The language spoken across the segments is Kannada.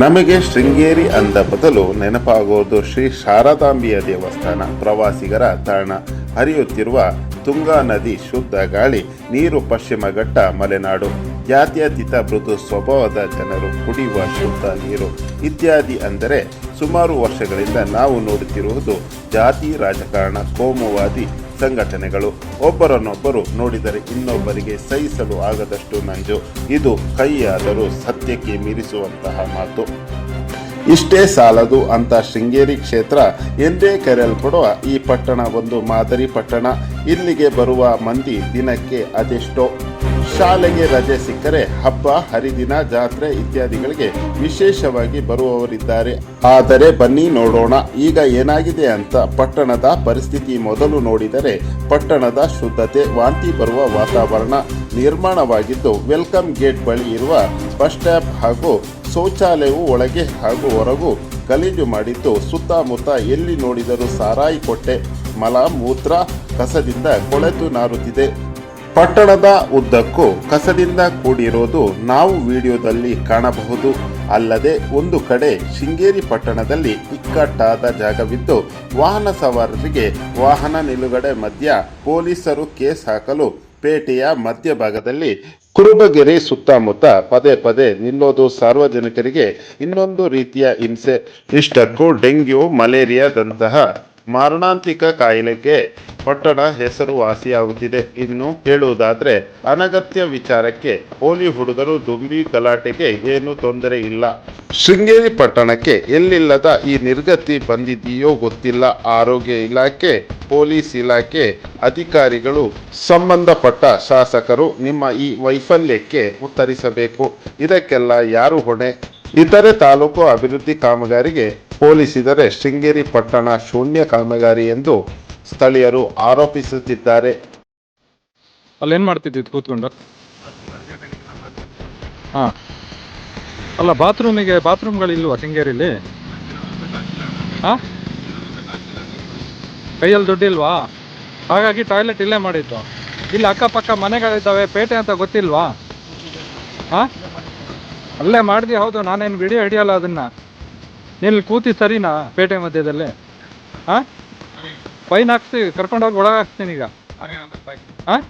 ನಮಗೆ ಶೃಂಗೇರಿ ಅಂದ ಬದಲು ನೆನಪಾಗೋದು ಶ್ರೀ ಶಾರದಾಂಬಿಯ ದೇವಸ್ಥಾನ. ಪ್ರವಾಸಿಗರ ತಾಣ. ಹರಿಯುತ್ತಿರುವ ತುಂಗಾ ನದಿ ಶುದ್ಧ ಗಾಳಿ, ನೀರು ಪಶ್ಚಿಮ ಘಟ್ಟ ಮಲೆನಾಡು. ಜಾತ್ಯತೀತ ಮೃದು ಸ್ವಭಾವದ ಜನರು ಕುಡಿಯುವ ಶುದ್ಧ ನೀರು. ಇತ್ಯಾದಿ ಅಂದರೆ ಸುಮಾರು ವರ್ಷಗಳಿಂದ ನಾವು ನೋಡುತ್ತಿರುವುದು ಜಾತಿ, ರಾಜಕಾರಣ, ಕೋಮುವಾದಿ ಸಂಘಟನೆಗಳು. ಒಬ್ಬರನ್ನೊಬ್ಬರು ನೋಡಿದರೆ ಇನ್ನೊಬ್ಬರಿಗೆ ಸಹಿಸಲು ಆಗದಷ್ಟು ನಂಜು ಇದು ಕೈಯಾದರೂ ಸತ್ಯಕ್ಕೆ ಮೀರಿಸುವಂತಹ ಮಾತು. ಇಷ್ಟೇ ಸಾಲದು ಅಂತ ಶೃಂಗೇರಿ ಕ್ಷೇತ್ರ ಎಂದೇ ಕರೆಯಲ್ಪಡುವ ಈ ಪಟ್ಟಣ ಒಂದು ಮಾದರಿ ಪಟ್ಟಣ. ಇಲ್ಲಿಗೆ ಬರುವ ಮಂದಿ ದಿನಕ್ಕೆ ಅದೆಷ್ಟೋ. ಶಾಲೆಗೆ ರಜೆ ಸಿಕ್ಕರೆ ಹಬ್ಬ, ಹರಿದಿನ, ಜಾತ್ರೆ ಇತ್ಯಾದಿಗಳಿಗೆ ವಿಶೇಷವಾಗಿ ಬರುವವರಿದ್ದಾರೆ. ಆದರೆ ಬನ್ನಿ ನೋಡೋಣ, ಈಗ ಏನಾಗಿದೆ ಅಂತ ಪಟ್ಟಣದ ಪರಿಸ್ಥಿತಿ ಮೊದಲು ನೋಡಿದರೆ ಪಟ್ಟಣದ ಶುದ್ಧತೆ, ವಾಂತಿ ಬರುವ ವಾತಾವರಣ ನಿರ್ಮಾಣವಾಗಿದ್ದು, ವೆಲ್ಕಮ್ ಗೇಟ್ ಬಳಿ ಇರುವ ಬಸ್ ಸ್ಟಾಪ್ ಹಾಗೂ ಶೌಚಾಲಯವು ಒಳಗೆ ಹಾಗೂ ಹೊರಗೂ ಗಲೀಜು ಮಾಡಿದ್ದು, ಸುತ್ತಮುತ್ತ ಎಲ್ಲಿ ನೋಡಿದರೂ ಸಾರಾಯಿ ಕೊಟ್ಟೆ ಮಲ ಮೂತ್ರ ಕಸದಿಂದ ಕೊಳೆತು ನಾರುತ್ತಿದೆ. ಪಟ್ಟಣದ ಉದ್ದಕ್ಕೂ ಕಸದಿಂದ ಕೂಡಿರೋದು ನಾವು ವಿಡಿಯೋದಲ್ಲಿ ಕಾಣಬಹುದು. ಅಲ್ಲದೆ ಒಂದು ಕಡೆ ಶೃಂಗೇರಿ ಪಟ್ಟಣದಲ್ಲಿ ಇಕ್ಕಟ್ಟಾದ ಜಾಗವಿದ್ದು, ವಾಹನ ಸವಾರರಿಗೆ ವಾಹನ ನಿಲುಗಡೆ ಮಧ್ಯ ಪೊಲೀಸರು ಕೇಸ್ ಹಾಕಲು ಪೇಟೆಯ ಮಧ್ಯಭಾಗದಲ್ಲಿ ಕುರುಬಗೆರೆ ಸುತ್ತಮುತ್ತ ಪದೇ ಪದೇ ನಿಲ್ಲೋದು ಸಾರ್ವಜನಿಕರಿಗೆ ಇನ್ನೊಂದು ರೀತಿಯ ಹಿಂಸೆ. ಇಷ್ಟಕ್ಕೂ ಡೆಂಗ್ಯೂ, ಮಲೇರಿಯಾದಂತಹ ಮಾರಣಾಂತಿಕ ಕಾಯಿಲೆಗೆ ಪಟ್ಟಣ ಹೆಸರುವಾಸಿಯಾಗುತ್ತಿದೆ. ಇನ್ನು ಹೇಳುವುದಾದ್ರೆ, ಅನಗತ್ಯ ವಿಚಾರಕ್ಕೆ ಹೋಲಿ ಹುಡುಗರು ದುಂಬಿ ಗಲಾಟೆಗೆ ಏನು ತೊಂದರೆ ಇಲ್ಲ. ಶೃಂಗೇರಿ ಪಟ್ಟಣಕ್ಕೆ ಎಲ್ಲಿಲ್ಲದ ಈ ನಿರ್ಗತಿ ಬಂದಿದೆಯೋ ಗೊತ್ತಿಲ್ಲ. ಆರೋಗ್ಯ ಇಲಾಖೆ, ಪೊಲೀಸ್ ಇಲಾಖೆ ಅಧಿಕಾರಿಗಳು ಸಂಬಂಧಪಟ್ಟ ಶಾಸಕರು ನಿಮ್ಮ ಈ ವೈಫಲ್ಯಕ್ಕೆ ಉತ್ತರಿಸಬೇಕು. ಇದಕ್ಕೆಲ್ಲ ಯಾರು ಹೊಣೆ? ಇತರೆ ತಾಲೂಕು ಅಭಿವೃದ್ಧಿ ಕಾಮಗಾರಿಗೆ ಹೋಲಿಸಿದರೆ ಶೃಂಗೇರಿ ಪಟ್ಟಣ ಶೂನ್ಯ ಕಾಮಗಾರಿ ಎಂದು ಸ್ಥಳೀಯರು ಆರೋಪಿಸುತ್ತಿದ್ದಾರೆ. ಅಲ್ಲೇನು ಮಾಡ್ತಿದ್ದು ಮಾಡ್ತಿದ್ದಿದ್ದು ಕೂತ್ಕೊಂಡು ಹಾಂ. ಅಲ್ಲ, ಬಾತ್ರೂಮಿಗೆ ಬಾತ್ರೂಮ್ಗಳಿಲ್ವಾ ಶೃಂಗೇರಿಲಿ? ಹಾಂ? ಕೈಯಲ್ಲಿ ದುಡ್ಡಿಲ್ವಾ? ಹಾಗಾಗಿ ಟಾಯ್ಲೆಟ್ ಇಲ್ಲೇ ಮಾಡಿದ್ದು. ಇಲ್ಲಿ ಅಕ್ಕಪಕ್ಕ ಮನೆಗಳಿದ್ದಾವೆ, ಪೇಟೆ ಅಂತ ಗೊತ್ತಿಲ್ವಾ? ಹಾಂ? ಅಲ್ಲೇ ಮಾಡಿದೆ, ಹೌದು, ನಾನೇನು ವಿಡಿಯೋ ಹಿಡಿಯಲ್ಲ ಅದನ್ನು. ನೀನು ಕೂತಿ ಸರಿನಾ ಪೇಟೆ ಮಧ್ಯದಲ್ಲಿ? ಹಾಂ ಫೈನ್ ಹಾಕ್ಸಿ ಕರ್ಕೊಂಡೋಗಿ ಒಳಗೆ ಹಾಕ್ತೀನಿ ಈಗ. ಏನ್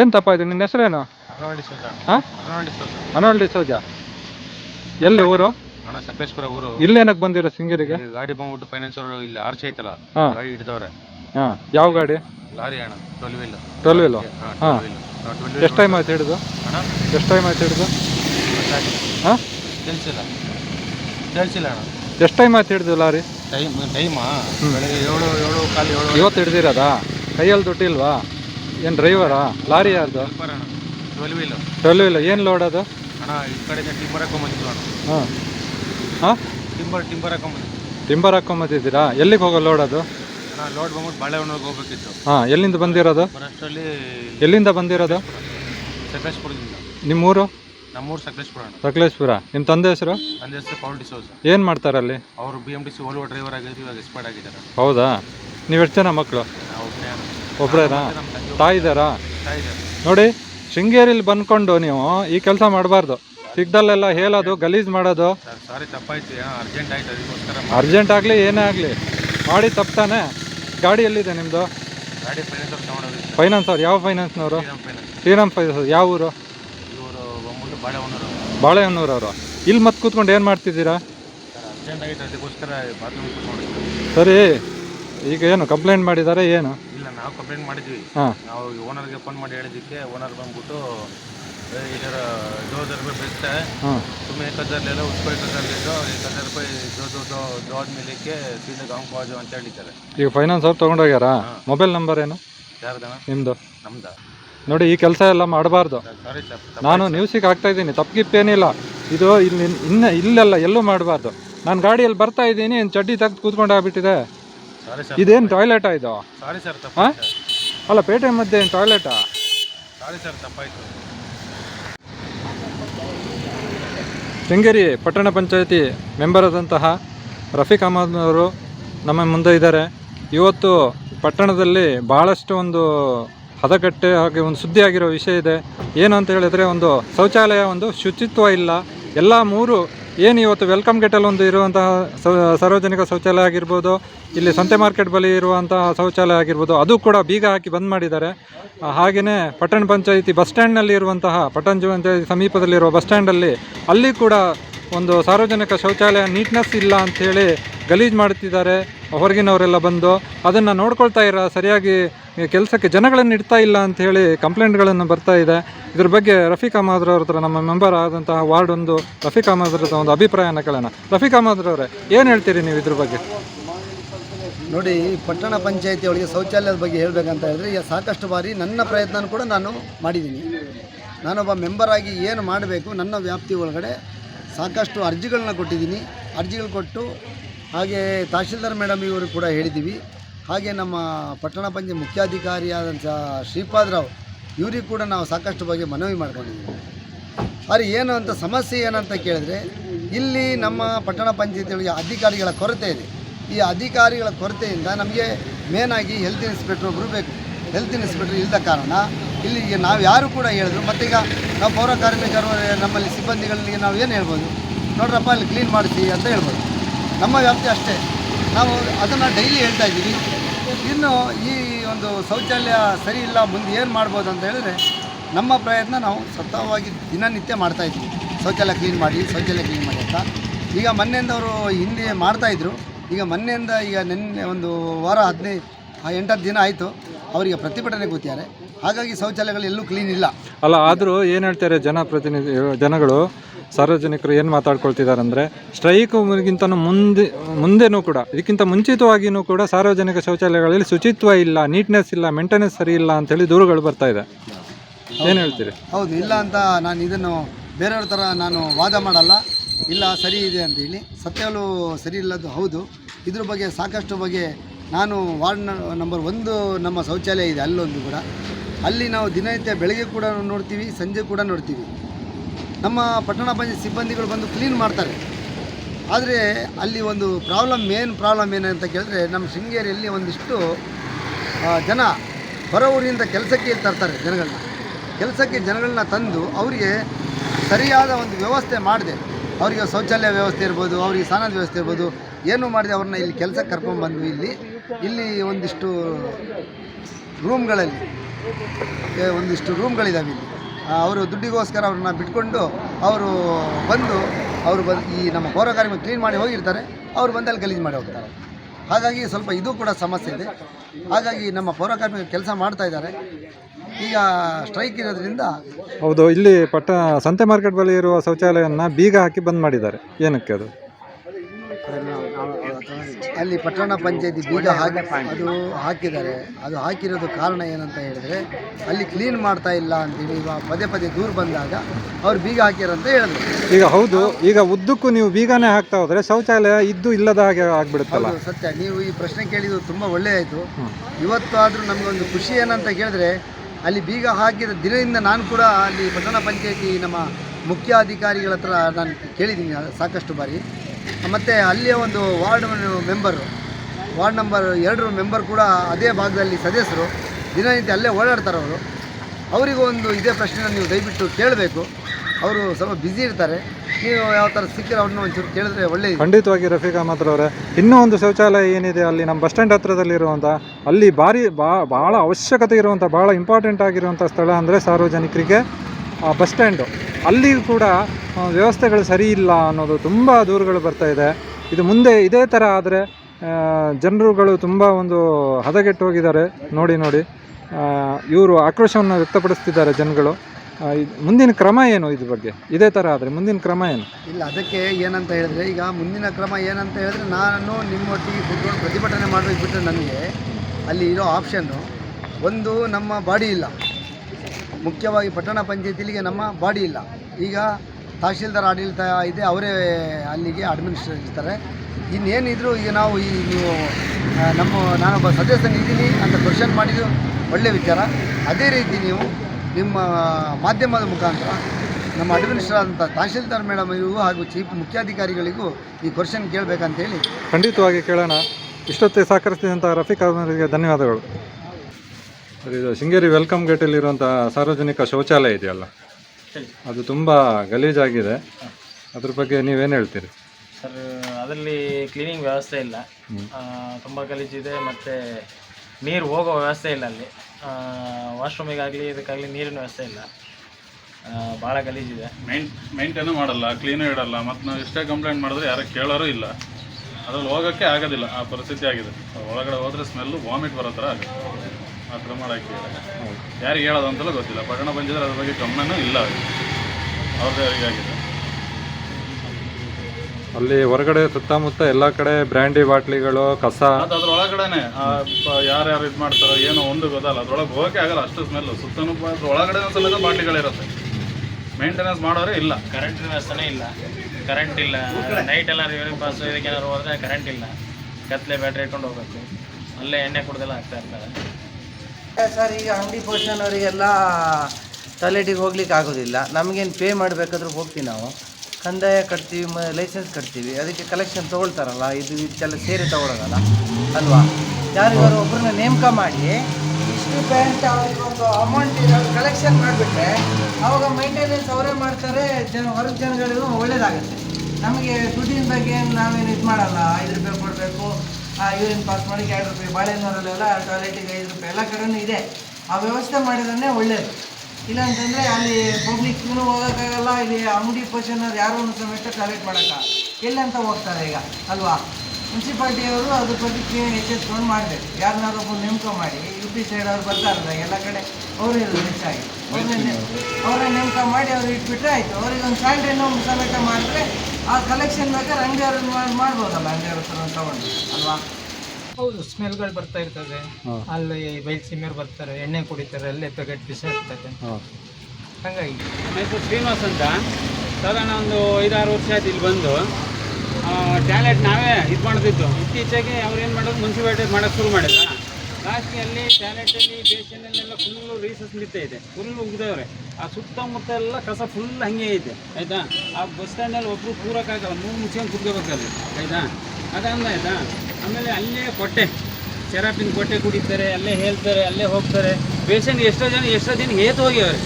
ಏನು ತಪ್ಪಾಯ್ತು? ನಿನ್ನ ಹೆಸರೇನು? ಹಾಂ ಸೋಜ. ಡಿಸೋಜ ಎಲ್ಲಿ ಊರು? ಸಕಲೇಶ್ಪುರ ಊರು. ಇಲ್ಲೇನಕ್ಕೆ ಬಂದಿರೋ ಸಿಂಗರಿಗೆ? ಗಾಡಿ ಬಂದ್ಬಿಟ್ಟು ಫೈನಾನ್ಸ್ ಅವರು ಇಲ್ಲಿ ಆರ್ಚ್ ಐತಲ್ಲ ಹಾಂ. ಗಾಡಿ ಹಿಡಿದವ್ರೆ. ಹಾಂ. ಯಾವ ಗಾಡಿ? ಲಾರಿ ಅಣ್ಣ ಟ್ವೆಲ್ ವೀಲ್ ಟ್ವೆಲ್ ವೀಲು ಹಾಂ ಎಷ್ಟು ಟೈಮ್ ಆಯ್ತು ಹಿಡಿದು? ಎಷ್ಟು ಟೈಮ್ ಆಯ್ತು ಹಿಡಿದು? ಹಾಂ ಕೆಲ್ಸಿಲ್ಲ ಕೆಲ್ಸಿಲ್ಲ ಅಣ್ಣ. ಎಷ್ಟು ಟೈಮ್ ಆಯ್ತು ಹಿಡಿದು ಲಾರಿ? ಟೈಮ್ ಟೈಮಾ ಬೆಳಗ್ಗೆ ಏಳು ಏಳು ಕಾಲು ಏಳು ಇವತ್ತು ಹಿಡ್ದಿರೋದಾ? ಕೈಯಲ್ಲಿ ದುಡ್ಡಿಲ್ವಾ ಏನು ಡ್ರೈವರಾ ಲಾರಿ ಯಾರ್ದು? ಅಣ್ಣ. ಟ್ವೆಲ್ ವೀಲ್ ಟ್ವೆಲ್ ವೀಲು ಏನು ಲೋಡ್ ಅದು? ಅಣ್ಣ ಈ ಕಡೆಯಿಂದ ಟಿಂಬರ್ ಹಾಕೊಂಬಂದಿದ್ದೀರಾ ಅಣ್ಣ ಹಾಂ. ಹಾಂ? ಟಿಂಬರ್ ಟಿಂಬರ್ ಹಾಕೊಂಬಂದಿದ್ವು ಟಿಂಬರ್ ಹಾಕೊಂಬತ್ತಿದ್ದೀರಾ ಎಲ್ಲಿಗೆ ಹೋಗೋ ಲೋಡ್ ಅದು? ಅಣ್ಣ ಲೋಡ್ ಬಂದ್ಬಿಟ್ಟು ಬಾಳೆಹೊನ್ನೂರಿಗೆ ಹೋಗ್ಬೇಕಿತ್ತು. ಹಾಂ ಎಲ್ಲಿಂದ ಬಂದಿರೋದು? ಬರೋಷ್ಟರಲ್ಲಿ ಎಲ್ಲಿಂದ ಬಂದಿರೋದು? ಸಕಲೇಶ್ಪುರದಿಂದ ನಿಮ್ಮೂರು? ನಮ್ಮೂರು ಸಕಲೇಶ್ಪುರ ಅಣ್ಣ. ಸಕಲೇಶ್ಪುರ. ನಿಮ್ಮ ತಂದೆ ಹೆಸರು? ನನ್ನ ಹೆಸರು ಪೌಲ್ ಡಿಸೋಸ್ ಏನು ಮಾಡ್ತಾರಲ್ಲಿ ಅವರು B M T C Volvo driver ಆಗಿದ್ರು ಇವಾಗ ಎಕ್ಸ್ಪರ್ಟ್ ಆಗಿದ್ದಾರೆ. ಹೌದಾ? ನೀವು ಎಷ್ಟು ಜನ ಮಕ್ಕಳು ನಾವು ಒಬ್ಬನೇ ಅಣ್ಣ. ಒಬ್ಬರೇನಾ ನಮ್ಮ ತಂದೆ ತಾಯಿ ಇದ್ದಾರಾ. ನೋಡಿ ಶೃಂಗೇರಿಲಿ ಬಂದ್ಕೊಂಡು ನೀವು ಈ ಕೆಲಸ ಮಾಡಬಾರ್ದು. ಸಿಗ್ದಲ್ಲೆಲ್ಲ ಹೇಳೋದು ಗಲೀಜ್ ಮಾಡೋದು. ಸರ್ ಸಾರಿ ತಪ್ಪಾಯ್ತು. ಏನೋ ಅರ್ಜೆಂಟ್ ಆಯ್ತು ಅದಕ್ಕೋಸ್ಕರ ಮಾ- ಅರ್ಜೆಂಟ್ ಆಗಲಿ ಏನೇ ಆಗಲಿ. ಮಾಡಿ ತಪ್ತಾನೆ. ಗಾಡಿ ಎಲ್ಲಿದೆ ನಿಮ್ಮದು ಗಾಡಿ ಫೈನಾನ್ಸ್ ಅವ್ರು ಫೈನಾನ್ಸ್ ಅವ್ರು ಯಾವ ಫೈನಾನ್ಸ್ನವರು ಶ್ರೀರಾಮ್ ಫೈನಾನ್ಸ್ ಯಾವ ಊರು? ಬಾಳೆಹೊನ್ನೂರವರು. ಇಲ್ಲಿ ಮತ್ತೆ ಕೂತ್ಕೊಂಡು ಏನು ಮಾಡ್ತಿದ್ದೀರಾ? ಸರಿ. ಈಗ ಏನು ಕಂಪ್ಲೇಂಟ್ ಮಾಡಿದ್ದಾರೆ ಏನು? ಇಲ್ಲ ನಾವು ಕಂಪ್ಲೇಂಟ್ ಮಾಡಿದ್ವಿ. ನಾವು ಓನರ್ಗೆ ಫೋನ್ ಮಾಡಿ ಹೇಳಿದ್ದಕ್ಕೆ ಓನರ್ ಬಂದ್ಬಿಟ್ಟು ಇದರ ದೋ ರೂಪಾಯಿ ಬೆಚ್ಚೆ ಸುಮ್ಮನೆ ಏಕ ಹಜಾರ್ಲೆಲ್ಲ ಉತ್ಪಾಯಿ ಕದರ್ಲಿದ್ದು ರೂಪಾಯಿ ದೋ ದೋ ದೋ ದೋದ ಮೇಲಕ್ಕೆ ಸೀದಾ ಗಾಂವ್ ಅಂತ ಹೇಳಿದ್ದಾರೆ. ಈಗ ಫೈನಾನ್ಸ್ ಅವ್ರು ತೊಗೊಂಡೋಗ್ಯಾರ ಮೊಬೈಲ್ ನಂಬರ್ ಏನು? ಯಾರ್ದನ? ನಿಮ್ಮದು ನಮ್ದು? ನೋಡಿ ಈ ಕೆಲಸ ಎಲ್ಲ ಮಾಡಬಾರ್ದು. ನಾನು ನ್ಯೂಸಿಗೆ ಹಾಕ್ತಾ ಇದ್ದೀನಿ. ತಪ್ಪಿಪ್ಪೇನಿಲ್ಲ ಇದು ಇಲ್ಲಿ ಇನ್ನ ಇಲ್ಲೆಲ್ಲ ಎಲ್ಲೂ ಮಾಡಬಾರ್ದು. ನಾನು ಗಾಡಿಯಲ್ಲಿ ಬರ್ತಾ ಇದ್ದೀನಿ ಏನು ಚಡ್ಡಿ ತೆಗ್ದು ಕೂತ್ಕೊಂಡು ಆಗ್ಬಿಟ್ಟಿದೆ. ಇದೇನು ಟಾಯ್ಲೆಟಾ ಇದು? ಹಾಂ? ಅಲ್ಲ ಪೇಟೆ ಮಧ್ಯೆ ಏನು ಟಾಯ್ಲೆಟಾ ಶೃಂಗೇರಿ ಪಟ್ಟಣ ಪಂಚಾಯತಿ ಮೆಂಬರ್ ಆದಂತಹ ರಫೀಕ್ ಅಹಮದ್ ಅವರು ನಮ್ಮ ಮುಂದೆ ಇದ್ದಾರೆ. ಇವತ್ತು ಪಟ್ಟಣದಲ್ಲಿ ಭಾಳಷ್ಟು ಒಂದು ಹದಗೆಟ್ಟೆ ಹಾಗೆ ಒಂದು ಸುದ್ದಿ ಆಗಿರೋ ವಿಷಯ ಇದೆ. ಏನು ಅಂತ ಹೇಳಿದ್ರೆ ಒಂದು ಶೌಚಾಲಯ ಒಂದು ಶುಚಿತ್ವ ಇಲ್ಲ. ಎಲ್ಲ ಮೂರು ಏನು ಇವತ್ತು ವೆಲ್ಕಮ್ ಗೇಟಲ್ಲಿ ಒಂದು ಇರುವಂತಹ ಸಾರ್ವಜನಿಕ ಶೌಚಾಲಯ ಆಗಿರ್ಬೋದು, ಇಲ್ಲಿ ಸಂತೆ ಮಾರ್ಕೆಟ್ ಬಳಿ ಇರುವಂತಹ ಶೌಚಾಲಯ ಆಗಿರ್ಬೋದು, ಅದು ಕೂಡ ಬೀಗ ಹಾಕಿ ಬಂದ್ ಮಾಡಿದ್ದಾರೆ. ಹಾಗೆಯೇ ಪಟ್ಟಣ ಪಂಚಾಯಿತಿ ಬಸ್ ಸ್ಟ್ಯಾಂಡ್ನಲ್ಲಿ ಇರುವಂತಹ, ಪಟ್ಟಣ ಪಂಚಾಯಿತಿ ಸಮೀಪದಲ್ಲಿರುವ ಬಸ್ ಸ್ಟ್ಯಾಂಡಲ್ಲಿ ಅಲ್ಲಿ ಕೂಡ ಒಂದು ಸಾರ್ವಜನಿಕ ಶೌಚಾಲಯ ನೀಟ್ನೆಸ್ ಇಲ್ಲ ಅಂಥೇಳಿ ಗಲೀಜು ಮಾಡುತ್ತಿದ್ದಾರೆ. ಹೊರಗಿನವರೆಲ್ಲ ಬಂದು ಅದನ್ನು ನೋಡ್ಕೊಳ್ತಾ ಇರೋ, ಸರಿಯಾಗಿ ಕೆಲಸಕ್ಕೆ ಜನಗಳನ್ನು ಇಡ್ತಾ ಇಲ್ಲ ಅಂತ ಹೇಳಿ ಕಂಪ್ಲೇಂಟ್ಗಳನ್ನು ಬರ್ತಾ ಇದೆ. ಇದ್ರ ಬಗ್ಗೆ ರಫೀಕ್ ಅಹಮದ್ ಅವ್ರ ಹತ್ರ ನಮ್ಮ ಮೆಂಬರ್ ಆದಂತಹ ವಾರ್ಡ್ ಒಂದು ರಫೀಕ್ ಅಹಮದ್ ಹತ್ರ ಒಂದು ಅಭಿಪ್ರಾಯನ ಕೇಳೋಣ. ರಫೀಕ್ ಅಹಮದ್ ಅವರೇ, ಏನು ಹೇಳ್ತೀರಿ ನೀವು ಇದ್ರ ಬಗ್ಗೆ? ನೋಡಿ ಪಟ್ಟಣ ಪಂಚಾಯತಿ ಒಳಗೆ ಶೌಚಾಲಯದ ಬಗ್ಗೆ ಹೇಳಬೇಕಂತ ಹೇಳಿದ್ರೆ, ಈಗ ಸಾಕಷ್ಟು ಬಾರಿ ನನ್ನ ಪ್ರಯತ್ನ ಕೂಡ ನಾನು ಮಾಡಿದ್ದೀನಿ. ನಾನೊಬ್ಬ ಮೆಂಬರಾಗಿ ಏನು ಮಾಡಬೇಕು, ನನ್ನ ವ್ಯಾಪ್ತಿ ಒಳಗಡೆ ಸಾಕಷ್ಟು ಅರ್ಜಿಗಳನ್ನ ಕೊಟ್ಟಿದ್ದೀನಿ. ಅರ್ಜಿಗಳು ಕೊಟ್ಟು ಹಾಗೆ ತಹಶೀಲ್ದಾರ್ ಮೇಡಮ್ ಇವರು ಕೂಡ ಹೇಳಿದ್ದೀವಿ. ಹಾಗೆ ನಮ್ಮ ಪಟ್ಟಣ ಪಂಚಾಯತ್ ಮುಖ್ಯಾಧಿಕಾರಿಯಾದಂಥ ಶ್ರೀಪಾದ್ರಾವ್ ಇವರಿಗೆ ಕೂಡ ನಾವು ಸಾಕಷ್ಟು ಬಗ್ಗೆ ಮನವಿ ಮಾಡ್ಕೊಂಡಿದ್ದೀವಿ. ಆದರೆ ಏನು ಅಂತ ಸಮಸ್ಯೆ ಏನಂತ ಕೇಳಿದ್ರೆ, ಇಲ್ಲಿ ನಮ್ಮ ಪಟ್ಟಣ ಪಂಚಾಯತಿಗಳಿಗೆ ಅಧಿಕಾರಿಗಳ ಕೊರತೆ ಇದೆ. ಈ ಅಧಿಕಾರಿಗಳ ಕೊರತೆಯಿಂದ ನಮಗೆ ಮೇನಾಗಿ ಹೆಲ್ತ್ ಇನ್ಸ್ಪೆಕ್ಟ್ರ್ ಒಬ್ಬರು ಬೇಕು. ಹೆಲ್ತ್ ಇನ್ಸ್ಪೆಕ್ಟರ್ ಇಲ್ಲದ ಕಾರಣ ಇಲ್ಲಿಗೆ ನಾವು ಯಾರು ಕೂಡ ಹೇಳಿದ್ರು. ಮತ್ತೀಗ ನಾವು ಪೌರ ಕಾರ್ಮಿಕರು, ನಮ್ಮಲ್ಲಿ ಸಿಬ್ಬಂದಿಗಳಿಗೆ ನಾವು ಏನು ಹೇಳ್ಬೋದು? ನೋಡ್ರಪ್ಪ, ಅಲ್ಲಿ ಕ್ಲೀನ್ ಮಾಡಿಸಿ ಅಂತ ಹೇಳ್ಬೋದು. ನಮ್ಮ ವ್ಯಾಪ್ತಿ ಅಷ್ಟೇ. ನಾವು ಅದನ್ನು ಡೈಲಿ ಹೇಳ್ತಾ ಇದ್ದೀವಿ. ಇನ್ನು ಈ ಒಂದು ಶೌಚಾಲಯ ಸರಿ ಇಲ್ಲ, ಮುಂದೆ ಏನು ಮಾಡ್ಬೋದು ಅಂತ ಹೇಳಿದ್ರೆ ನಮ್ಮ ಪ್ರಯತ್ನ ನಾವು ಸತತವಾಗಿ ದಿನನಿತ್ಯ ಮಾಡ್ತಾ ಇದ್ವಿ ಶೌಚಾಲಯ ಕ್ಲೀನ್ ಮಾಡಿ, ಶೌಚಾಲಯ ಕ್ಲೀನ್ ಮಾಡಿ ಅಂತ. ಈಗ ಮೊನ್ನೆಯಿಂದ ಅವರು ಹಿಂದೆ ಮಾಡ್ತಾಯಿದ್ರು ಈಗ ಮೊನ್ನೆಯಿಂದ ಈಗ ನಿನ್ನೆ ಒಂದು ವಾರ ಹದಿನೈದು ಎಂಟತ್ತು ದಿನ ಆಯಿತು. ಅವರಿಗೆ ಪ್ರತಿಭಟನೆ ಕೂತಿದ್ದಾರೆ. ಹಾಗಾಗಿ ಶೌಚಾಲಯಗಳು ಎಲ್ಲೂ ಕ್ಲೀನ್ ಇಲ್ಲ. ಅಲ್ಲ ಆದರೂ ಏನು ಹೇಳ್ತಾರೆ ಜನಪ್ರತಿನಿಧಿ ಜನಗಳು ಸಾರ್ವಜನಿಕರು ಏನು ಮಾತಾಡ್ಕೊಳ್ತಿದ್ದಾರೆ ಅಂದರೆ ಸ್ಟ್ರೈಕ್ ಮುಂದೆ ಮುಂದೆನೂ ಕೂಡ ಇದಕ್ಕಿಂತ ಮುಂಚಿತವಾಗಿಯೂ ಕೂಡ ಸಾರ್ವಜನಿಕ ಶೌಚಾಲಯಗಳಲ್ಲಿ ಶುಚಿತ್ವ ಇಲ್ಲ ನೀಟ್ನೆಸ್ ಇಲ್ಲ ಮೇಂಟೆನೆನ್ಸ್ ಸರಿ ಇಲ್ಲ ಅಂತೇಳಿ ದೂರುಗಳು ಬರ್ತಾ ಇದೆ. ಏನು ಹೇಳ್ತೀರಿ? ಹೌದು ಇಲ್ಲ ಅಂತ ನಾನು ಇದನ್ನು ಬೇರೆಯವ್ರ ಥರ ನಾನು ವಾದ ಮಾಡಲ್ಲ. ಇಲ್ಲ ಸರಿ ಇದೆ ಅಂತ ಹೇಳಿ. ಸತ್ಯಗಳು ಸರಿ ಇಲ್ಲದ್ದು ಹೌದು. ಇದ್ರ ಬಗ್ಗೆ ಸಾಕಷ್ಟು ಬಗ್ಗೆ ನಾನು ವಾರ್ಡ್ ನಂಬರ್ ಒಂದು ನಮ್ಮ ಶೌಚಾಲಯ ಇದೆ, ಅಲ್ಲೊಂದು ಕೂಡ. ಅಲ್ಲಿ ನಾವು ದಿನನಿತ್ಯ ಬೆಳಗ್ಗೆ ಕೂಡ ನೋಡ್ತೀವಿ, ಸಂಜೆ ಕೂಡ ನೋಡ್ತೀವಿ. ನಮ್ಮ ಪಟ್ಟಣ ಪಂಚಾಯತ್ ಸಿಬ್ಬಂದಿಗಳು ಬಂದು ಕ್ಲೀನ್ ಮಾಡ್ತಾರೆ. ಆದರೆ ಅಲ್ಲಿ ಒಂದು ಪ್ರಾಬ್ಲಮ್, ಮೇನ್ ಪ್ರಾಬ್ಲಮ್ ಏನಂತ ಕೇಳಿದ್ರೆ, ನಮ್ಮ ಶೃಂಗೇರಿಯಲ್ಲಿ ಒಂದಿಷ್ಟು ಜನ ಹೊರ ಊರಿನಿಂದ ಕೆಲಸಕ್ಕೆ ತರ್ತಾರೆ ಜನಗಳನ್ನ. ಕೆಲಸಕ್ಕೆ ಜನಗಳನ್ನ ತಂದು ಅವರಿಗೆ ಸರಿಯಾದ ಒಂದು ವ್ಯವಸ್ಥೆ ಮಾಡಿದೆ. ಅವರಿಗೆ ಶೌಚಾಲಯ ವ್ಯವಸ್ಥೆ ಇರ್ಬೋದು, ಅವರಿಗೆ ಸ್ನಾನದ ವ್ಯವಸ್ಥೆ ಇರ್ಬೋದು ಏನು ಮಾಡಿದೆ ಅವ್ರನ್ನ ಇಲ್ಲಿ ಕೆಲಸಕ್ಕೆ ಕರ್ಕೊಂಡ್ಬಂದು ಇಲ್ಲಿ. ಇಲ್ಲಿ ಒಂದಿಷ್ಟು ರೂಮ್ಗಳಲ್ಲಿ ಒಂದಿಷ್ಟು ರೂಮ್ಗಳಿದ್ದಾವೆ ಇಲ್ಲಿ. ಅವರು ದುಡ್ಡಿಗೋಸ್ಕರ ಅವ್ರನ್ನ ಬಿಟ್ಕೊಂಡು ಅವರು ಬಂದು ಅವರು ಬಂದು ಈ ನಮ್ಮ ಪೌರ ಕಾರ್ಮಿಕ ಕ್ಲೀನ್ ಮಾಡಿ ಹೋಗಿರ್ತಾರೆ. ಅವರು ಬಂದಲ್ಲಿ ಗಲೀಜು ಮಾಡಿ ಹೋಗ್ತಾರೆ. ಹಾಗಾಗಿ ಸ್ವಲ್ಪ ಇದು ಕೂಡ ಸಮಸ್ಯೆ ಇದೆ. ಹಾಗಾಗಿ ನಮ್ಮ ಪೌರ ಕಾರ್ಮಿಕ ಕೆಲಸ ಮಾಡ್ತಾ ಇದ್ದಾರೆ. ಈಗ ಸ್ಟ್ರೈಕ್ ಇರೋದ್ರಿಂದ ಹೌದು ಇಲ್ಲಿ ಪಟ್ಟ ಸಂತೆ ಮಾರ್ಕೆಟ್ ಬಳಿ ಇರುವ ಶೌಚಾಲಯವನ್ನು ಬೀಗ ಹಾಕಿ ಬಂದ್ ಮಾಡಿದ್ದಾರೆ. ಏನಕ್ಕೆ ಅದು? ಅಲ್ಲಿ ಪಟ್ಟಣ ಪಂಚಾಯತಿ ಬೀಗ ಹಾಕಿ ಅದು ಹಾಕಿದ್ದಾರೆ. ಅದು ಹಾಕಿರೋದು ಕಾರಣ ಏನಂತ ಹೇಳಿದ್ರೆ ಅಲ್ಲಿ ಕ್ಲೀನ್ ಮಾಡ್ತಾ ಇಲ್ಲ ಅಂತೇಳಿ ಇವಾಗ ಪದೇ ಪದೇ ದೂರು ಬಂದಾಗ ಅವ್ರು ಬೀಗ ಹಾಕ್ಯಾರಂತ ಹೇಳಿದ್ರು. ಈಗ ಹೌದು ಈಗ ಉದ್ದಕ್ಕೂ ನೀವು ಬೀಗನೇ ಹಾಕ್ತಾ ಹೋದ್ರೆ ಶೌಚಾಲಯ ಇದ್ದು ಇಲ್ಲದ ಹಾಗೆ ಆಗ್ಬಿಡುತ್ತಲ್ಲ? ಹೌದು ಸತ್ಯ. ನೀವು ಈ ಪ್ರಶ್ನೆ ಕೇಳಿದ್ದು ತುಂಬ ಒಳ್ಳೆ ಆಯಿತು. ಇವತ್ತು ಆದರೂ ನಮಗೊಂದು ಖುಷಿ ಏನಂತ ಕೇಳಿದ್ರೆ ಅಲ್ಲಿ ಬೀಗ ಹಾಕಿದ ದಿನದಿಂದ ನಾನು ಕೂಡ ಅಲ್ಲಿ ಪಟ್ಟಣ ಪಂಚಾಯತಿ ನಮ್ಮ ಮುಖ್ಯ ಅಧಿಕಾರಿಗಳ ಹತ್ರ ನಾನು ಕೇಳಿದ್ದೀನಿ ಸಾಕಷ್ಟು ಬಾರಿ. ಮತ್ತು ಅಲ್ಲಿಯ ಒಂದು ವಾರ್ಡ್ ಮೆಂಬರು, ವಾರ್ಡ್ ನಂಬರ್ ಎರಡರ ಮೆಂಬರ್ ಕೂಡ ಅದೇ ಭಾಗದಲ್ಲಿ ಸದಸ್ಯರು. ದಿನನಿತ್ಯ ಅಲ್ಲೇ ಓಡಾಡ್ತಾರೆ ಅವರು. ಅವರಿಗೂ ಒಂದು ಇದೇ ಪ್ರಶ್ನೆನ ನೀವು ದಯವಿಟ್ಟು ಕೇಳಬೇಕು. ಅವರು ಸ್ವಲ್ಪ ಬ್ಯುಸಿ ಇರ್ತಾರೆ. ನೀವು ಯಾವ ಥರ ಸಿಕ್ಕರೆ ಅವ್ರನ್ನ ಒಂಚೂರು ಕೇಳಿದ್ರೆ ಒಳ್ಳೆಯದು ಖಂಡಿತವಾಗಿ ರಫೀಕ್ ಅಹಮದ್ ಅವರೇ. ಇನ್ನೂ ಒಂದು ಶೌಚಾಲಯ ಏನಿದೆ ಅಲ್ಲಿ ನಮ್ಮ ಬಸ್ ಸ್ಟ್ಯಾಂಡ್ ಹತ್ರದಲ್ಲಿ ಇರುವಂಥ ಅಲ್ಲಿ ಭಾರಿ ಬಾ ಭಾಳ ಅವಶ್ಯಕತೆ ಇರುವಂಥ ಭಾಳ ಇಂಪಾರ್ಟೆಂಟ್ ಆಗಿರುವಂಥ ಸ್ಥಳ ಅಂದರೆ ಸಾರ್ವಜನಿಕರಿಗೆ ಬಸ್ ಸ್ಟ್ಯಾಂಡು. ಅಲ್ಲಿ ಕೂಡ ವ್ಯವಸ್ಥೆಗಳು ಸರಿ ಇಲ್ಲ ಅನ್ನೋದು ತುಂಬ ದೂರುಗಳು ಬರ್ತಾ ಇದೆ. ಇದು ಮುಂದೆ ಇದೇ ಥರ ಆದರೆ ಜನರುಗಳು ತುಂಬ ಒಂದು ಹದಗೆಟ್ಟು ಹೋಗಿದ್ದಾರೆ ನೋಡಿ. ನೋಡಿ ಇವರು ಆಕ್ರೋಶವನ್ನು ವ್ಯಕ್ತಪಡಿಸ್ತಿದ್ದಾರೆ ಜನಗಳು ಮುಂದಿನ ಕ್ರಮ ಏನು ಇದ್ರ ಬಗ್ಗೆ? ಇದೇ ಥರ ಆದರೆ ಮುಂದಿನ ಕ್ರಮ ಏನು? ಇಲ್ಲ, ಅದಕ್ಕೆ ಏನಂತ ಹೇಳಿದ್ರೆ, ಈಗ ಮುಂದಿನ ಕ್ರಮ ಏನಂತ ಹೇಳಿದ್ರೆ ನಾನು ನಿಮ್ಮೊಟ್ಟಿಗೆ ಕೂತ್ಕೊಂಡು ಪ್ರತಿಭಟನೆ ಮಾಡಬೇಕು ಬಿಟ್ಟರೆ ನನಗೆ ಅಲ್ಲಿ ಇರೋ ಆಪ್ಷನ್ನು ಒಂದು ನಮ್ಮ ಬಾಡಿ ಇಲ್ಲ. ಮುಖ್ಯವಾಗಿ ಪಟ್ಟಣ ಪಂಚಾಯತಿಲಿಗೆ ನಮ್ಮ ಬಾಡಿ ಇಲ್ಲ. ಈಗ ತಹಶೀಲ್ದಾರ್ ಆಡಳಿತ ಇದೆ, ಅವರೇ ಅಲ್ಲಿಗೆ ಅಡ್ಮಿನಿಸ್ಟ್ರೇಟ್ ಇರ್ತಾರೆ. ಇನ್ನೇನಿದ್ರು ಈಗ ನಾವು ಈ ನೀವು ನಮ್ಮ, ನಾನೊಬ್ಬ ಸದಸ್ಯನಿದ್ದೀನಿ ಅಂತ ಕ್ವಶನ್ ಮಾಡಿದ್ದು ಒಳ್ಳೆಯ ವಿಚಾರ. ಅದೇ ರೀತಿ ನೀವು ನಿಮ್ಮ ಮಾಧ್ಯಮದ ಮುಖಾಂತರ ನಮ್ಮ ಅಡ್ಮಿನಿಸ್ಟ್ರೇಟರ್ ಆದಂಥ ತಹಶೀಲ್ದಾರ್ ಮೇಡಮ್ ಇವು ಹಾಗೂ ಚೀಫ್ ಮುಖ್ಯಾಧಿಕಾರಿಗಳಿಗೂ ಈ ಕ್ವಶನ್ ಕೇಳಬೇಕಂತೇಳಿ ಖಂಡಿತವಾಗಿ ಕೇಳೋಣ. ಇಷ್ಟೊತ್ತಿಗೆ ಸಹಕರಿಸಿದಂಥ ರಫೀಕ್ ಅವರಿಗೆ ಧನ್ಯವಾದಗಳು. ಸರ್, ಇದು ಶೃಂಗೇರಿ ವೆಲ್ಕಮ್ ಗೇಟಲ್ಲಿರುವಂಥ ಸಾರ್ವಜನಿಕ ಶೌಚಾಲಯ ಇದೆಯಲ್ಲ? ಅದು ತುಂಬ ಗಲೀಜಾಗಿದೆ. ಅದ್ರ ಬಗ್ಗೆ ನೀವೇನು ಹೇಳ್ತೀರಿ? ಸರ್ ಅದರಲ್ಲಿ ಕ್ಲೀನಿಂಗ್ ವ್ಯವಸ್ಥೆ ಇಲ್ಲ. ತುಂಬ ಗಲೀಜಿದೆ ಮತ್ತು ನೀರು ಹೋಗೋ ವ್ಯವಸ್ಥೆ ಇಲ್ಲ ಅಲ್ಲಿ. ವಾಶ್ರೂಮಿಗಾಗಲಿ ಇದಕ್ಕಾಗಲಿ ನೀರಿನ ವ್ಯವಸ್ಥೆ ಇಲ್ಲ. ಭಾಳ ಗಲೀಜಿದೆ. ಮೈನ್ ಮೈಂಟೇನು ಮಾಡಲ್ಲ ಕ್ಲೀನೂ ಇಡಲ್ಲ ಮತ್ತು ನಾವು ಎಷ್ಟೇ ಕಂಪ್ಲೇಂಟ್ ಮಾಡಿದ್ರೆ ಯಾರು ಕೇಳೋರು ಇಲ್ಲ. ಅದ್ರಲ್ಲಿ ಹೋಗೋಕ್ಕೆ ಆಗೋದಿಲ್ಲ ಆ ಪರಿಸ್ಥಿತಿ ಆಗಿದೆ. ಒಳಗಡೆ ಹೋದರೆ ಸ್ಮೆಲ್ಲು ವಾಮಿಟ್ ಬರೋ ಥರ ಆಗುತ್ತೆ. ಆ ಥರ ಮಾಡೋಕ್ಕೆ ಯಾರಿಗೆ ಹೇಳೋದು ಅಂತಲೂ ಗೊತ್ತಿಲ್ಲ. ಪಟ್ಟಣ ಬಂದಿದ್ರೆ ಅದ್ರ ಬಗ್ಗೆ ಗಮನನೂ ಇಲ್ಲ. ಅವ್ರದ್ದೇ ಯಾರಿಗೆ ಆಗಿದೆ. ಅಲ್ಲಿ ಹೊರಗಡೆ ಸುತ್ತಮುತ್ತ ಎಲ್ಲ ಕಡೆ ಬ್ರ್ಯಾಂಡಿ ಬಾಟ್ಲಿಗಳು ಕಸ. ಅದು ಅದ್ರ ಒಳಗಡೆನೆ ಆ ಪ- ಯಾರ್ಯಾರು ಇದು ಮಾಡ್ತಾರೋ ಏನೋ ಒಂದು ಗೊತ್ತಲ್ಲ. ಅದ್ರೊಳಗೆ ಹೋಗಕ್ಕೆ ಆಗಲ್ಲ ಅಷ್ಟು ಸ್ಮೆಲ್ಲು ಸುತ್ತನೂ ಅದ್ರೊಳಗಡೆ ಸಮೇತ ಬಾಟ್ಲಿಗಳಿರುತ್ತೆ ಮೇಂಟೆನೆನ್ಸ್ ಮಾಡೋರೇ ಇಲ್ಲ. ಕರೆಂಟ್ ವ್ಯವಸ್ಥೆನೇ ಇಲ್ಲ. ಕರೆಂಟ್ ಇಲ್ಲ. ನೈಟ್ ಎಲ್ಲ ಯೂರಿನ್ ಪಾಸ್ ಇದಕ್ಕೇನಾದ್ರು ಹೋದ್ರೆ ಕರೆಂಟ್ ಇಲ್ಲ. ಕತ್ಲೆ ಬ್ಯಾಟ್ರಿ ಇಟ್ಕೊಂಡು ಹೋಗ್ಬೇಕು. ಅಲ್ಲೇ ಎಣ್ಣೆ ಕುಡ್ದೆಲ್ಲ ಆಗ್ತಾ ಇರ್ತಾರೆ ಸರ್ ಈಗ ಅಂಗಡಿ ಪೋಷನ್ ಅವರಿಗೆಲ್ಲ ಟಾಯ್ಲೆಟಿಗೆ ಹೋಗ್ಲಿಕ್ಕೆ ಆಗೋದಿಲ್ಲ. ನಮಗೇನು ಪೇ ಮಾಡಬೇಕಾದ್ರೂ ಹೋಗ್ತೀವಿ ನಾವು. ಕಂದಾಯ ಕಟ್ತೀವಿ ಲೈಸೆನ್ಸ್ ಕಟ್ತೀವಿ. ಅದಕ್ಕೆ ಕಲೆಕ್ಷನ್ ತೊಗೊಳ್ತಾರಲ್ಲ, ಇದು ಇದೆಲ್ಲ ಸೇರಿ ತೊಗೊಳೋದಲ್ಲ, ಅಲ್ವಾ? ಯಾರಿಗಾರು ಒಬ್ಬರನ್ನ ನೇಮಕ ಮಾಡಿ, ಇಷ್ಟು ಅವ್ರಿಗೆ ಒಂದು ಅಮೌಂಟ್ ಕಲೆಕ್ಷನ್ ಮಾಡಿಬಿಟ್ರೆ, ಅವಾಗ ಮೈಂಟೆನೆನ್ಸ್ ಅವರೇ ಮಾಡ್ತಾರೆ, ಜನ, ಹೊರಗೆ ಜನಗಳಿಗೂ ಒಳ್ಳೇದಾಗುತ್ತೆ. ನಮಗೆ ದುಡ್ಡಿನ ಬಗ್ಗೆ ನಾವೇನು ಇದು ಮಾಡಲ್ಲ, ಐದು ರೂಪಾಯಿ ಕೊಡಬೇಕು ಯೂರಿನ್ ಪಾಸ್ ಮಾಡೋಕ್ಕೆ ಎರಡು ರೂಪಾಯಿ ಬಾಳೆಹೊನ್ನೂರಲ್ಲೆಲ್ಲ ಟಾಯ್ಲೆಟಿಗೆ ಐದು ರೂಪಾಯಿ, ಎಲ್ಲ ಕಡೆನೂ ಇದೆ. ಆ ವ್ಯವಸ್ಥೆ ಮಾಡಿದ್ರೆ ಒಳ್ಳೇದು. ಇಲ್ಲ ಅಂತಂದರೆ ಅಲ್ಲಿ ಪಬ್ಲಿಕ್ಗೂ ಹೋಗೋಕ್ಕಾಗಲ್ಲ, ಇಲ್ಲಿ ಅಂಗಡಿ ಯಾರು ಯಾರೂ ಸಮೇತ ಟಾಯ್ಲೆಟ್ ಮಾಡೋಕ್ಕ ಎಲ್ಲಂತ ಹೋಗ್ತಾರೆ ಈಗ, ಅಲ್ವಾ? ಮುನ್ಸಿಪಾಲ್ಟಿಯವರು ಅದ್ರ ಬಗ್ಗೆ ಎಚ್ಚೆತ್ಕೊಂಡು ಮಾಡಬೇಕು. ಯಾರನ್ನಾರು ಒಬ್ಬರು ನೇಮಕ ಮಾಡಿ ಯು ಪಿ ಸೈಡ್ ಅವ್ರು ಬರ್ತಾರಲ್ಲ, ಎಲ್ಲ ಕಡೆ ಅವರು ಹೆಚ್ಚಾಗಿ. ಅವ್ರನ್ನ ನೇಮಕ ಮಾಡಿ ಅವ್ರು ಇಟ್ಬಿಟ್ರೆ ಆಯಿತು. ಅವ್ರಿಗೆ ಒಂದು ಸ್ಯಾಲ್ರಿನೂ ಸಮೇತ ಮಾಡಿದ್ರೆ ಆ ಕಲೆಕ್ಷನ್ ಬೇಕಾದ್ರೆ ಮಾಡಿ ಮಾಡ್ಬೋದಲ್ಲ? ಅಂಗಡಿಯವ್ರ ಹತ್ರ ತಗೊಂಡು ಅಲ್ವಾ? ಹೌದು ಸ್ಮೆಲ್ಗಳು ಬರ್ತಾ ಇರ್ತದೆ. ಅಲ್ಲಿ ಬೈಲ್ ಸಿಮ್ಮಿಯರ್ ಬರ್ತಾರೆ ಎಣ್ಣೆ ಕುಡಿತಾರೆ ಅಲ್ಲೇ ಪ್ಯಾಕೆಟ್ ಇರ್ತದೆ ಹಂಗಾಗಿ. ಮೈಸೂರು ಶ್ರೀನಿವಾಸ್ ಅಂತ. ಸಾಧಾರಣ ಒಂದು ಐದಾರು ವರ್ಷ ಆಯ್ತು ಇಲ್ಲಿ ಬಂದು. ಟ್ಯಾಲೆಂಟ್ ನಾವೇ ಇದು ಮಾಡ್ತಿದ್ದು. ಇತ್ತೀಚೆಗೆ ಅವ್ರು ಏನು ಮಾಡೋದು? ಮುನ್ಸಿಪಾಲ್ಟಿ ಮಾಡೋಕ್ಕೆ ಶುರು ಮಾಡಿಲ್ಲ ಲಾಸ್ಟ್ಗೆ ಅಲ್ಲಿ ಟ್ಯಾಲೆಂಟಲ್ಲಿ ಬೇಸಿನಲ್ಲೆಲ್ಲ ಫುಲ್ಲು ರೀಸಸ್ ನಿಲ್ತಾ ಇದೆ. ಫುಲ್ ಉಗ್ದವ್ರೆ ಆ ಸುತ್ತಮುತ್ತ ಎಲ್ಲ ಕಸ ಫುಲ್ ಹಂಗೆ ಇದೆ ಆಯಿತಾ? ಆ ಬಸ್ ಸ್ಟ್ಯಾಂಡಲ್ಲಿ ಒಬ್ಬರು ಕೂರಕ್ಕಾಗಲ್ಲ ಮೂರು ಮುಚ್ಕೊಂಡು ಕುತ್ಕೋಬೇಕಲ್ಲಿ ಆಯಿತಾ? ಅದಂದ ಆಯಿತಾ? ಆಮೇಲೆ ಅಲ್ಲೇ ಕೊಟ್ಟೆ. ಶರಾಪಿನ ಕೊಟ್ಟೆ ಕುಡಿತಾರೆ ಅಲ್ಲೇ ಹೇಳ್ತಾರೆ ಅಲ್ಲೇ ಹೋಗ್ತಾರೆ. ಪೇಷಂಟ್ ಎಷ್ಟೋ ಜನ ಎಷ್ಟೋ ಜನ ಏತು ಹೋಗ್ಯವ್ರೆ.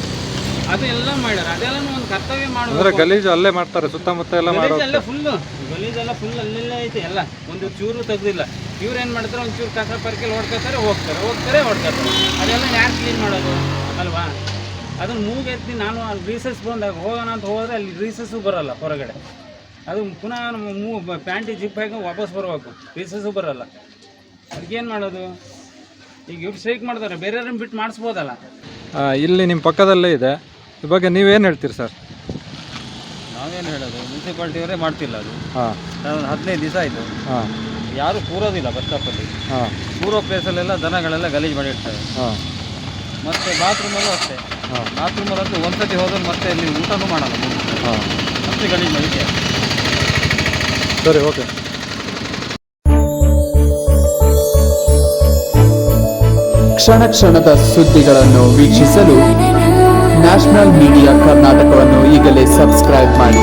ಅದು ಎಲ್ಲ ಮಾಡ್ಯಾರ. ಅದೆಲ್ಲ ಒಂದು ಕರ್ತವ್ಯ ಮಾಡಬೇಕು. ಗಲೀಜು ಅಲ್ಲೇ ಮಾಡ್ತಾರೆ ಸುತ್ತಮುತ್ತ ಎಲ್ಲ ಗಲೀಜ್ ಎಲ್ಲ ಫುಲ್ಲು ಗಲೀಜೆಲ್ಲ ಫುಲ್ ಅಲ್ಲೆಲ್ಲ ಐತೆ ಎಲ್ಲ. ಒಂದು ಚೂರು ತೆಗ್ದಿಲ್ಲ. ಇವ್ರು ಏನು ಮಾಡ್ತಾರೆ ಒಂಚೂರು ಚೂರು ಕಸ ಪರ್ಕಿಲ್ ಹೊಡ್ಕೋತಾರೆ ಹೋಗ್ತಾರೆ. ಹೋಗ್ತಾರೆ ಹೊಡ್ಕೋತಾರೆ. ಅದೆಲ್ಲ ಯಾರು ಕ್ಲೀನ್ ಮಾಡೋದು? ಅಲ್ವಾ? ಅದನ್ನು ಮೂಗೆತ್ತಿ ನಾನು ಅಲ್ಲಿ ರೀಸಸ್ ಬಂದಾಗ ಹೋಗೋಣ ಅಂತ ಹೋದರೆ ಅಲ್ಲಿ ರೀಸಸ್ಸು ಬರಲ್ಲ ಹೊರಗಡೆ. ಅದು ಪುನಃ ನಮ್ಮ ಮೂ ಪ್ಯಾಂಟಿ ಜಿಪ್ ಹಾಕಿ ವಾಪಸ್ ಬರಬೇಕು. ರೀಸಸ್ಸು ಬರಲ್ಲ. ಅದಕ್ಕೇನು ಮಾಡೋದು? ಈಗ ಇವ್ರು ಸ್ಟ್ರೈಕ್ ಮಾಡ್ತಾರೆ. ಬೇರೆಯವ್ರನ್ನ ಬಿಟ್ಟು ಮಾಡಿಸ್ಬೋದಲ್ಲ? ಆ, ಇಲ್ಲಿ ನಿಮ್ಮ ಪಕ್ಕದಲ್ಲೇ ಇದೆ. ಈ ಬಗ್ಗೆ ನೀವೇನು ಹೇಳ್ತೀರಿ ಸರ್? ನಾವೇನು ಹೇಳೋದು? ಮುನ್ಸಿಪಾಲ್ಟಿಯವರೇ ಮಾಡ್ತಿಲ್ಲ ಅದು. ಹಾಂ. ಒಂದು ಹದಿನೈದು ದಿವಸ ಆಯಿತು. ಹಾಂ. ಯಾರೂ ಕೂರೋದಿಲ್ಲ ಬಸ್ ಸ್ಟಾಪಲ್ಲಿ ಹಾಂ. ಕೂರೋ ಪ್ಲೇಸಲ್ಲೆಲ್ಲ ದನಗಳೆಲ್ಲ ಗಲೀಜು ಮಾಡಿರ್ತಾರೆ. ಹಾಂ. ಮತ್ತು ಬಾತ್ರೂಮಲ್ಲೂ ಅಷ್ಟೇ. ಹಾಂ. ಬಾತ್ರೂಮಲ್ಲಂತೂ ಒಂದ್ಸತಿ ಹೋದ್ರೆ ಮತ್ತೆ ಇಲ್ಲಿ ಊಟನೂ ಮಾಡಲ್ಲ ಹಾಂ. ಮತ್ತೆ ಗಲೀಜು ಮಾಡಿದ್ದೆ ಸರಿ ಓಕೆ ಕ್ಷಣ ಕ್ಷಣದ ಸುದ್ದಿಗಳನ್ನು ವೀಕ್ಷಿಸಲು ನ್ಯಾಷನಲ್ ಮೀಡಿಯಾ ಕರ್ನಾಟಕವನ್ನು ಈಗಲೇ ಸಬ್ಸ್ಕ್ರೈಬ್ ಮಾಡಿ.